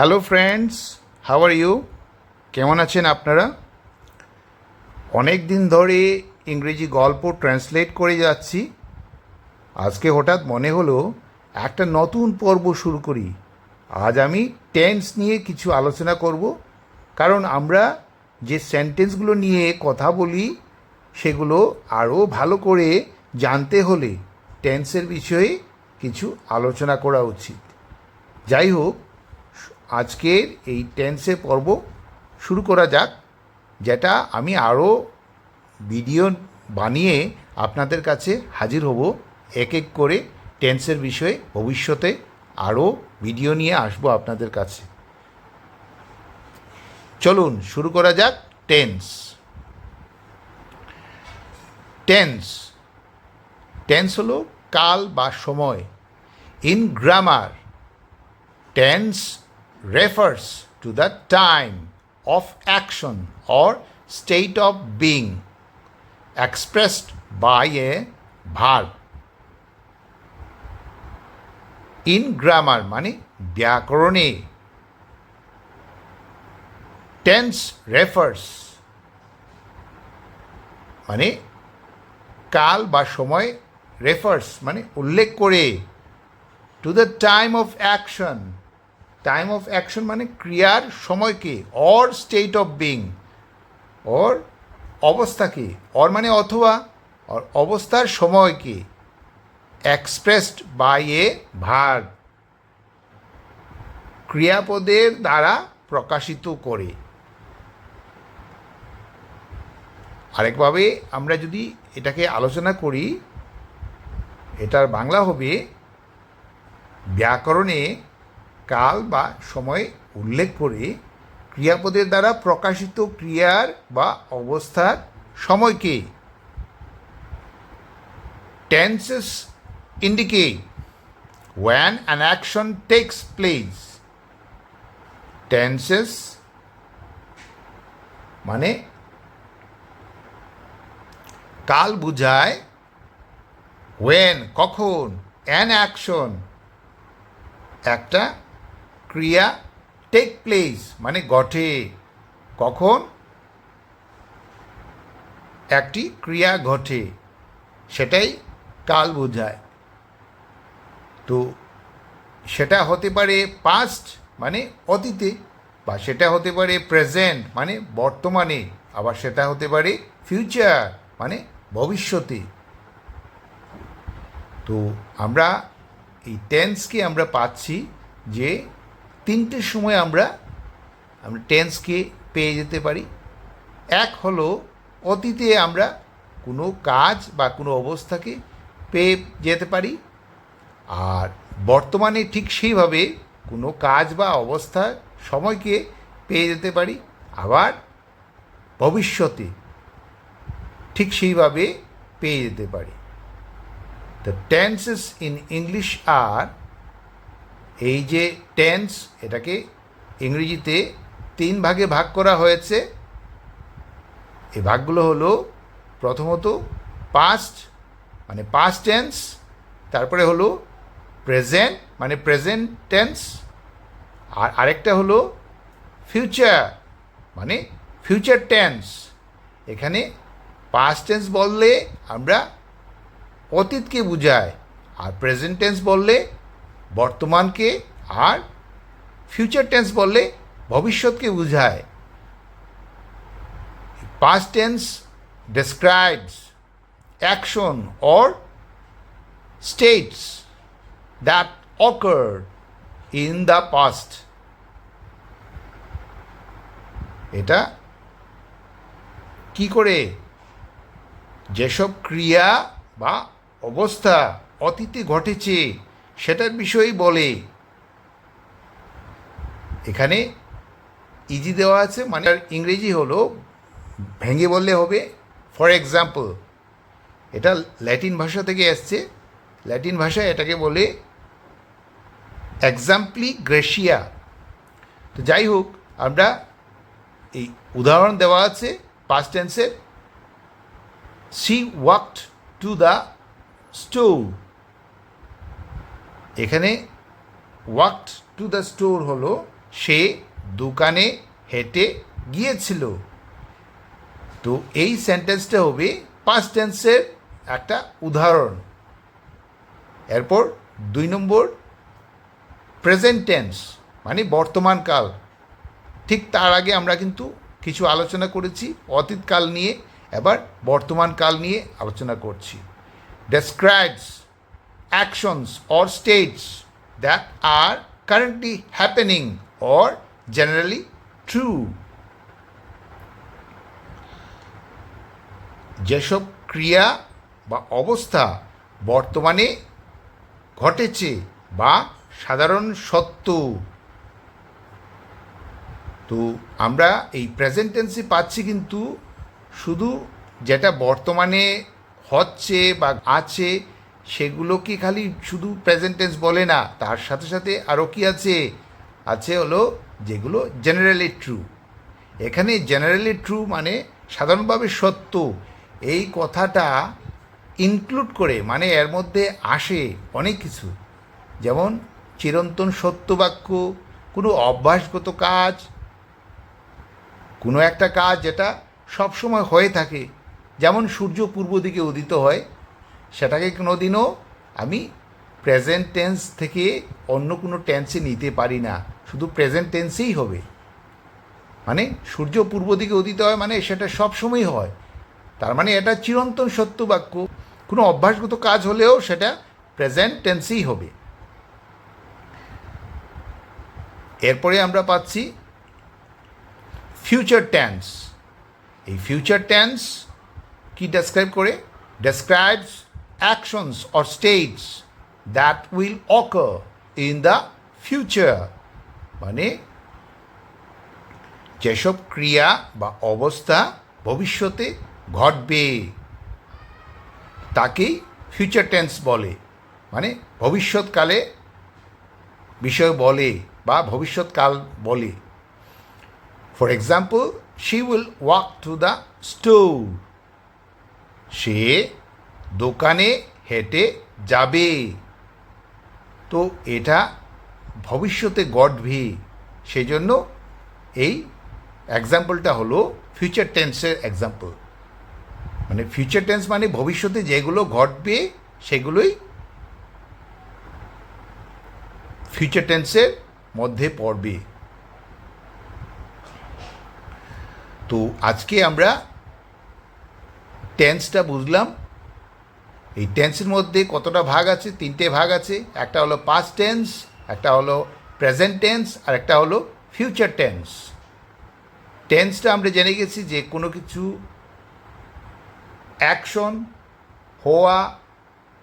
Hello friends how are you কেমন আছেন আপনারা? অনেক দিন ধরে ইংরেজি গল্প ট্রান্সলেট করে যাচ্ছি। আজকে হঠাৎ মনে হলো একটা নতুন পর্ব শুরু করি। আজ আমি টেন্স নিয়ে কিছু আলোচনা করব। কারণ আমরা যে সেন্টেন্সগুলো নিয়ে কথা বলি, সেগুলো আরও ভালো করে জানতে হলে টেন্সের বিষয়ে কিছু আলোচনা করা উচিত। যাই হোক আজকের এই টেন্সের পর্ব শুরু করা যাক, যেটা আমি আরও ভিডিও বানিয়ে আপনাদের কাছে হাজির হব। এক এক করে টেন্সের বিষয়ে ভবিষ্যতে আরও ভিডিও নিয়ে আসব আপনাদের কাছে। চলুন, শুরু করা যাক টেন্স। টেন্স। টেন্স হলো কাল বা সময়। In grammar. tense refers to the time of action or state of being expressed by a verb. In grammar মানে ব্যাকরণে টেন্স রেফার্স মানে কাল বা সময় রেফার্স মানে উল্লেখ করে to the time of action time of action মানে ক্রিয়ার সময়কে or state of being or অবস্থাকে অর মানে অথবা? অর অবস্থার সময়কে এক্সপ্রেসড বাই এ ভার ক্রিয়াপদের দ্বারা প্রকাশিত করে। আরেকভাবে আমরা যদি এটাকে আলোচনা করি, এটার বাংলা হবে ব্যাকরণে কাল বা সময় উল্লেখ করে ক্রিয়াপদের দ্বারা প্রকাশিত ক্রিয়ার বা অবস্থার সময়কে tenses indicate when an action takes place. Tenses মানে কাল বুঝায় when, কখন অ্যান অ্যাকশন একটা ক্রিয়া টেক প্লেস মানে ঘটে। কখন? একটি ক্রিয়া ঘটে, সেটাই কাল বোঝায়। তো সেটা হতে পারে পাস্ট মানে অতীতে, বা সেটা হতে পারে প্রেজেন্ট মানে বর্তমানে, আবার সেটা হতে পারে ফিউচার মানে ভবিষ্যতে। তো আমরা এই টেন্সকে আমরা পাচ্ছি যে তিনটে সময় আমরা আমরা টেন্সকে পেয়ে যেতে পারি। এক হলো অতীতে আমরা কোনো কাজ বা কোনো অবস্থাকে পেয়ে যেতে পারি। আর বর্তমানে ঠিক সেইভাবে কোনো কাজ বা অবস্থা সময়কে পেয়ে যেতে পারি। আবার ভবিষ্যতে ঠিক সেইভাবে পেয়ে যেতে পারি। দ্য টেন্সেস ইন ইংলিশ আর এই যে টেন্স এটাকে ইংরেজিতে তিন ভাগে ভাগ করা হয়েছে। এই ভাগগুলো হলো প্রথমত পাস্ট মানে পাস্ট টেন্স তারপরে হলো প্রেজেন্ট মানে প্রেজেন্ট টেন্স আর আরেকটা হলো ফিউচার মানে ফিউচার টেন্স এখানে পাস্ট টেন্স বললে আমরা অতীতকে বোঝায় আর প্রেজেন্ট টেন্স বললে বর্তমানকে আর ফিউচার টেন্স বললে ভবিষ্যৎকে বোঝায়। Past tense describes action or states that occur in the past এটা কি করে? যেসব ক্রিয়া বা অবস্থা অতীতে ঘটেছে সেটার বিষয়েই বলে। এখানে ইজি দেওয়া আছে মানে ইংরেজি হলো ভেঙে বললে হবে। ফর এক্সাম্পল এটা ল্যাটিন ভাষা থেকে এসছে। ল্যাটিন ভাষায় এটাকে বলে এক্সাম্পলি গ্রেশিয়া তো যাই হোক, আমরা এই উদাহরণ দেওয়া আছে পাস্ট টেন্সের she walked to the store এখানে ওয়াকড টু দ্য স্টোর হলো, সে দোকানে হেঁটে গিয়েছিল। তো এই সেন্টেন্সটা হবে পাস্ট টেন্সের একটা উদাহরণ। এরপর দুই নম্বর প্রেজেন্ট টেন্স মানে বর্তমানকাল ঠিক তার আগে আমরা কিন্তু কিছু আলোচনা করেছি অতীতকাল নিয়ে, এবার বর্তমানকাল নিয়ে আলোচনা করছি। Describes actions or states that are currently happening or generally true যেসব ক্রিয়া বা অবস্থা বর্তমানে ঘটেছে বা সাধারণ সত্য, তো আমরা এই প্রেজেন্ট টেন্সে পাচ্ছি কিন্তু শুধু যেটা বর্তমানে হচ্ছে বা আছে সেগুলো কি খালি শুধু প্রেজেন্টেন্স বলে না, তার সাথে সাথে আরও কি আছে? আছে হলো যেগুলো জেনারেলি ট্রু এখানে জেনারেলি ট্রু মানে সাধারণভাবে সত্য। এই কথাটা ইনক্লুড করে মানে এর মধ্যে আসে অনেক কিছু। যেমন চিরন্তন সত্য বাক্য, কোনো অভ্যাসগত কাজ, কোনো একটা কাজ যেটা সবসময় হয়ে থাকে। যেমন সূর্য পূর্ব দিকে উদিত হয় সেটাকে কোনোদিনও আমি প্রেজেন্ট টেন্স থেকে অন্য কোনো টেন্সে নিতে পারি না। শুধু প্রেজেন্ট টেন্সেই হবে। মানে সূর্য পূর্ব দিকে উদিত হয় মানে সেটা সবসময় হয়। তার মানে এটা চিরন্তন সত্য বাক্য। কোনো অভ্যাসগত কাজ হলেও সেটা প্রেজেন্ট টেন্সেই হবে। এরপরে আমরা পাচ্ছি ফিউচার টেন্স এই ফিউচার টেন্স কি ডেসক্রাইব করে? Describes actions or states that will occur in the future মানে যেসব ক্রিয়া বা অবস্থা ভবিষ্যতে ঘটবে তাকেই ফিউচার টেন্স বলে। মানে ভবিষ্যৎকালে বিষয় বলে বা ভবিষ্যৎকাল বলে। For example she will walk to the store সে দোকানে হেঁটে যাবে। তো এটা ভবিষ্যতে ঘটবে সেজন্য এই এক্সাম্পলটা হলো ফিউচার টেন্সের এক্সাম্পল মানে ফিউচার টেন্স মানে ভবিষ্যতে যেগুলো ঘটবে, সেগুলোই ফিউচার টেন্সের মধ্যে পড়বে। তো আজকে আমরা টেন্সটা বুঝলাম। এই টেন্সের মধ্যে কতটা ভাগ আছে? তিনটে ভাগ আছে। একটা হলো পাস্ট টেন্স একটা হলো প্রেজেন্ট টেন্স আর একটা হলো ফিউচার টেন্স টেন্সটা আমরা জেনে গেছি যে কোনো কিছু অ্যাকশন হওয়া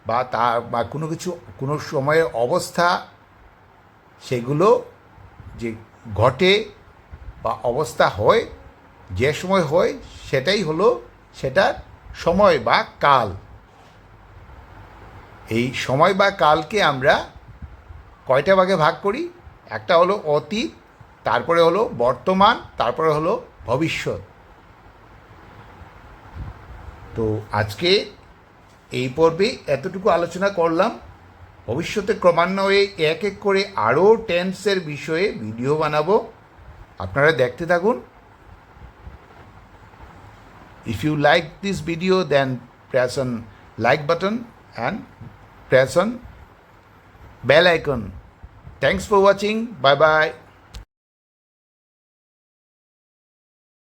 বা তা বা কোনো কিছু, কোনো সময়ের অবস্থা, সেগুলো যে ঘটে বা অবস্থা হয়, যে সময় হয়, সেটাই হলো সেটার সময় বা কাল। এই সময় বা কালকে আমরা কয়টা ভাগে ভাগ করি? একটা হলো অতীত, তারপরে হলো বর্তমান, তারপরে হলো ভবিষ্যৎ। তো আজকে এই পর্বে এতটুকু আলোচনা করলাম। ভবিষ্যতে ক্রমান্বয়ে এক এক করে আরও টেন্সের বিষয়ে ভিডিও বানাবো। আপনারা দেখতে থাকুন। If you like this video then press on like button and press on bell icon. Thanks for watching. Bye bye.